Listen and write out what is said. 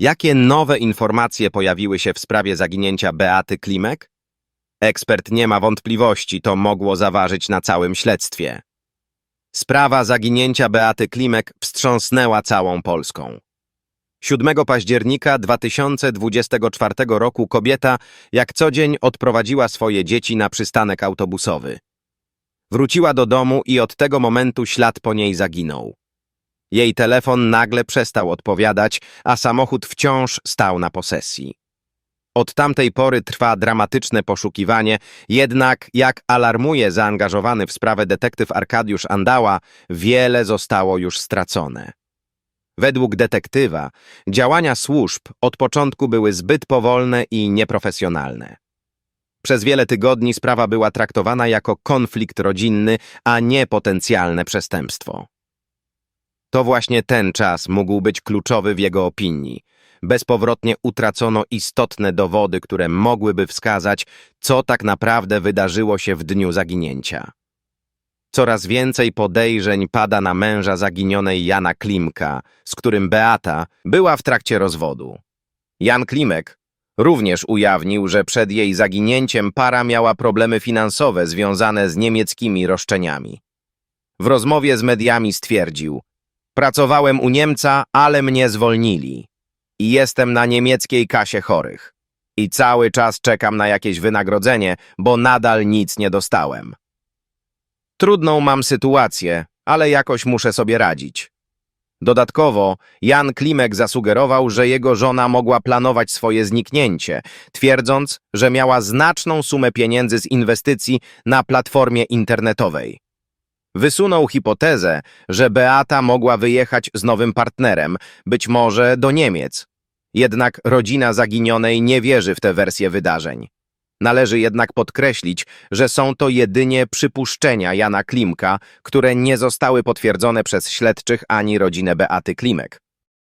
Jakie nowe informacje pojawiły się w sprawie zaginięcia Beaty Klimek? Ekspert nie ma wątpliwości, to mogło zaważyć na całym śledztwie. Sprawa zaginięcia Beaty Klimek wstrząsnęła całą Polską. 7 października 2024 roku kobieta jak co dzień odprowadziła swoje dzieci na przystanek autobusowy. Wróciła do domu i od tego momentu ślad po niej zaginął. Jej telefon nagle przestał odpowiadać, a samochód wciąż stał na posesji. Od tamtej pory trwa dramatyczne poszukiwanie, jednak, jak alarmuje zaangażowany w sprawę detektyw Arkadiusz Andała, wiele zostało już stracone. Według detektywa działania służb od początku były zbyt powolne i nieprofesjonalne. Przez wiele tygodni sprawa była traktowana jako konflikt rodzinny, a nie potencjalne przestępstwo. To właśnie ten czas mógł być kluczowy w jego opinii. Bezpowrotnie utracono istotne dowody, które mogłyby wskazać, co tak naprawdę wydarzyło się w dniu zaginięcia. Coraz więcej podejrzeń pada na męża zaginionej Jana Klimka, z którym Beata była w trakcie rozwodu. Jan Klimek również ujawnił, że przed jej zaginięciem para miała problemy finansowe związane z niemieckimi roszczeniami. W rozmowie z mediami stwierdził: Pracowałem u Niemca, ale mnie zwolnili. I jestem na niemieckiej kasie chorych. I cały czas czekam na jakieś wynagrodzenie, bo nadal nic nie dostałem. Trudną mam sytuację, ale jakoś muszę sobie radzić. Dodatkowo Jan Klimek zasugerował, że jego żona mogła planować swoje zniknięcie, twierdząc, że miała znaczną sumę pieniędzy z inwestycji na platformie internetowej. Wysunął hipotezę, że Beata mogła wyjechać z nowym partnerem, być może do Niemiec. Jednak rodzina zaginionej nie wierzy w tę wersję wydarzeń. Należy jednak podkreślić, że są to jedynie przypuszczenia Jana Klimka, które nie zostały potwierdzone przez śledczych ani rodzinę Beaty Klimek.